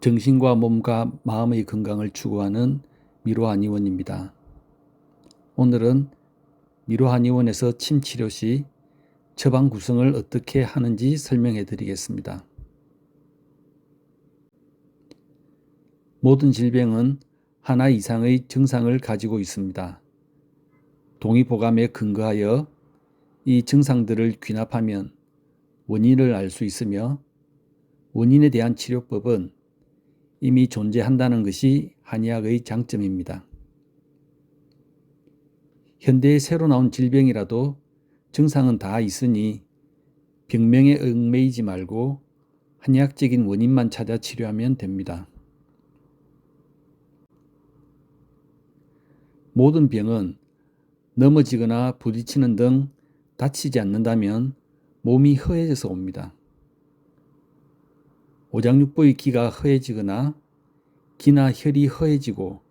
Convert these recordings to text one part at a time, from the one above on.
정신과 몸과 마음의 건강을 추구하는 미로한 의원입니다. 오늘은 미로한 의원에서 침 치료 시 처방 구성을 어떻게 하는지 설명해 드리겠습니다. 모든 질병은 하나 이상의 증상을 가지고 있습니다. 동의보감에 근거하여 이 증상들을 귀납하면 원인을 알 수 있으며 원인에 대한 치료법은 이미 존재한다는 것이 한의학의 장점입니다. 현대에 새로 나온 질병이라도 증상은 다 있으니 병명에 얽매이지 말고 한의학적인 원인만 찾아 치료하면 됩니다. 모든 병은 넘어지거나 부딪히는 등 다치지 않는다면 몸이 허해져서 옵니다. 오장육부의 기가 허해지거나 기나 혈이 허해지고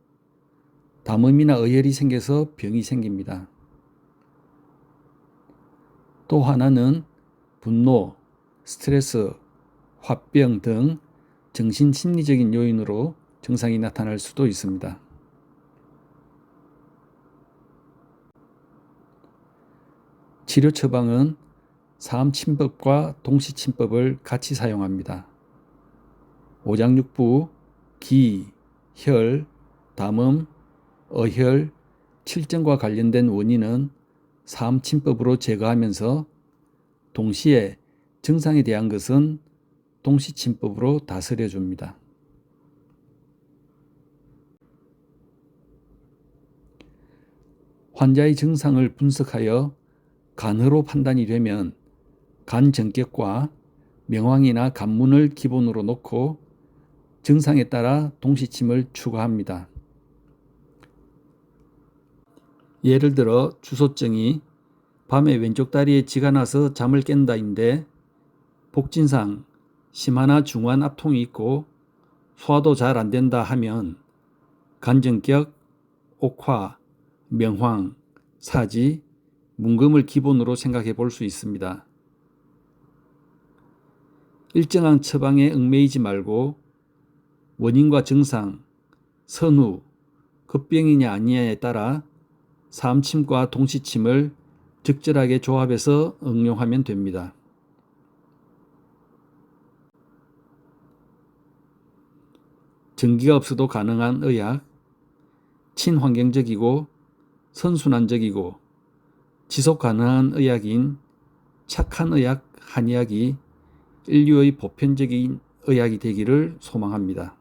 담음이나 어혈이 생겨서 병이 생깁니다. 또 하나는 분노, 스트레스, 화병 등 정신 심리적인 요인으로 증상이 나타날 수도 있습니다. 치료 처방은 사암침법과 동시침법을 같이 사용합니다. 오장육부, 기, 혈, 담음, 어혈, 칠정과 관련된 원인은 사암침법으로 제거하면서 동시에 증상에 대한 것은 동시침법으로 다스려 줍니다. 환자의 증상을 분석하여 간으로 판단이 되면 간 전격과 명황이나 간문을 기본으로 놓고 증상에 따라 동시침을 추가합니다. 예를 들어 주소증이 밤에 왼쪽 다리에 쥐가 나서 잠을 깬다인데 복진상 심하나 중한 압통이 있고 소화도 잘 안 된다 하면 간전격, 옥화, 명황, 사지, 문금을 기본으로 생각해 볼 수 있습니다. 일정한 처방에 얽매이지 말고 원인과 증상, 선후, 급병이냐 아니냐에 따라 삼침과 동시침을 적절하게 조합해서 응용하면 됩니다. 전기가 없어도 가능한 의학, 친환경적이고 선순환적이고 지속 가능한 의학인 착한 의학 한의학이 인류의 보편적인 의학이 되기를 소망합니다.